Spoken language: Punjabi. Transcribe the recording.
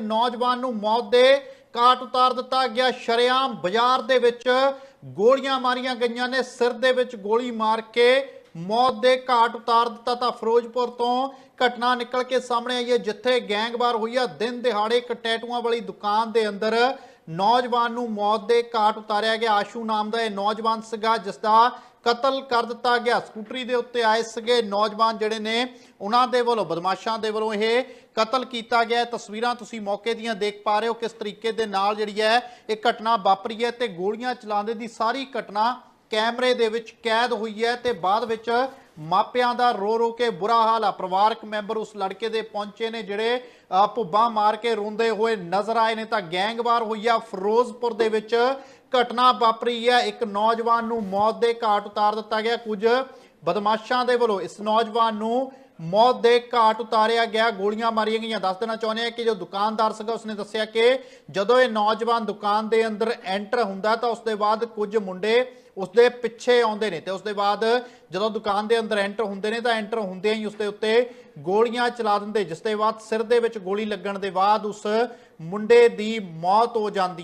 ਨੌਜਵਾਨ ਨੂੰ ਮੌਤ ਦੇ ਕਾਟ ਉਤਾਰ ਦਿੱਤਾ ਗਿਆ। ਸ਼ਰੇਆਮ ਬਾਜ਼ਾਰ ਦੇ ਵਿੱਚ ਗੋਲੀਆਂ ਮਾਰੀਆਂ ਗਈਆਂ ਨੇ। ਸਿਰ ਦੇ ਵਿੱਚ ਗੋਲੀ ਮਾਰ ਕੇ ਮੌਤ ਦੇ ਘਾਟ ਉਤਾਰ ਦਿੱਤਾ ਤਾਂ ਫਿਰੋਜ਼ਪੁਰ ਤੋਂ ਘਟਨਾ ਨਿਕਲ ਕੇ ਸਾਹਮਣੇ ਆਈ ਹੈ, ਜਿੱਥੇ ਗੈਂਗਵਾਰ ਹੋਈ ਆ। ਦਿਨ ਦਿਹਾੜੇ ਇੱਕ ਟੈਟੂਆਂ ਵਾਲੀ ਦੁਕਾਨ ਦੇ ਅੰਦਰ ਨੌਜਵਾਨ ਨੂੰ ਮੌਤ ਦੇ ਘਾਟ ਉਤਾਰਿਆ ਗਿਆ। ਆਸ਼ੂ ਨਾਮ ਦਾ ਇਹ ਨੌਜਵਾਨ ਸੀਗਾ ਜਿਸ ਦਾ ਕਤਲ ਕਰ ਦਿੱਤਾ ਗਿਆ। ਸਕੂਟਰੀ ਦੇ ਉੱਤੇ ਆਏ ਸੀਗੇ ਨੌਜਵਾਨ ਜਿਹੜੇ ਨੇ, ਉਹਨਾਂ ਦੇ ਵੱਲੋਂ, ਬਦਮਾਸ਼ਾਂ ਦੇ ਵੱਲੋਂ ਇਹ ਕਤਲ ਕੀਤਾ ਗਿਆ। ਤਸਵੀਰਾਂ ਤੁਸੀਂ ਮੌਕੇ ਦੀਆਂ ਦੇਖ ਪਾ ਰਹੇ ਹੋ ਕਿਸ ਤਰੀਕੇ ਦੇ ਨਾਲ ਜਿਹੜੀ ਹੈ ਇਹ ਘਟਨਾ ਵਾਪਰੀ ਹੈ ਤੇ ਗੋਲੀਆਂ ਚਲਾਉਂਦੇ ਦੀ ਸਾਰੀ ਘਟਨਾ ਕੈਮਰੇ ਦੇ ਵਿੱਚ ਕੈਦ ਹੋਈ ਹੈ ਤੇ ਬਾਅਦ ਵਿੱਚ ਮਾਪਿਆਂ ਦਾ ਰੋ ਰੋ ਕੇ ਬੁਰਾ ਹਾਲ ਆ। ਪਰਿਵਾਰਕ ਮੈਂਬਰ ਉਸ ਲੜਕੇ ਦੇ ਪਹੁੰਚੇ ਨੇ ਜਿਹੜੇ ਭੁੱਬਾਂ ਮਾਰ ਕੇ ਰੋਂਦੇ ਹੋਏ ਨਜ਼ਰ ਆਏ ਨੇ। ਤਾਂ ਗੈਂਗਵਾਰ ਹੋਈ ਆ ਫਿਰੋਜ਼ਪੁਰ ਦੇ ਵਿੱਚ। ਘਟਨਾ ਵਾਪਰੀ ਹੈ ਇੱਕ ਨੌਜਵਾਨ ਨੂੰ ਮੌਤ ਦੇ ਘਾਟ ਉਤਾਰ ਦਿੱਤਾ ਗਿਆ। ਕੁਝ ਬਦਮਾਸ਼ਾਂ ਦੇ ਵੱਲੋਂ ਇਸ ਨੌਜਵਾਨ ਨੂੰ ਮੌਤ ਦੇ ਘਾਟ ਉਤਾਰਿਆ ਗਿਆ, ਗੋਲੀਆਂ ਮਾਰੀਆਂ ਗਈਆਂ। ਦੱਸ ਦੇਣਾ ਚਾਹੁੰਦੇ ਆ ਕਿ ਜੋ ਦੁਕਾਨਦਾਰ ਸੀਗਾ, ਉਸਨੇ ਦੱਸਿਆ ਕਿ ਜਦੋਂ ਇਹ ਨੌਜਵਾਨ ਦੁਕਾਨ ਦੇ ਅੰਦਰ ਐਂਟਰ ਹੁੰਦਾ ਤਾਂ ਉਸ ਦੇ ਬਾਅਦ ਕੁਝ ਮੁੰਡੇ ਉਸਦੇ ਪਿੱਛੇ ਆਉਂਦੇ ਨੇ ਤੇ ਉਸ ਦੇ ਬਾਅਦ ਜਦੋਂ ਦੁਕਾਨ ਦੇ ਅੰਦਰ ਐਂਟਰ ਹੁੰਦੇ ਨੇ, ਤਾਂ ਐਂਟਰ ਹੁੰਦਿਆਂ ਹੀ ਉਸਦੇ ਉੱਤੇ ਗੋਲੀਆਂ ਚਲਾ ਦਿੰਦੇ, ਜਿਸ ਦੇ ਬਾਅਦ ਸਿਰ ਦੇ ਵਿੱਚ ਗੋਲੀ ਲੱਗਣ ਦੇ ਬਾਅਦ ਉਸ ਮੁੰਡੇ ਦੀ ਮੌਤ ਹੋ ਜਾਂਦੀ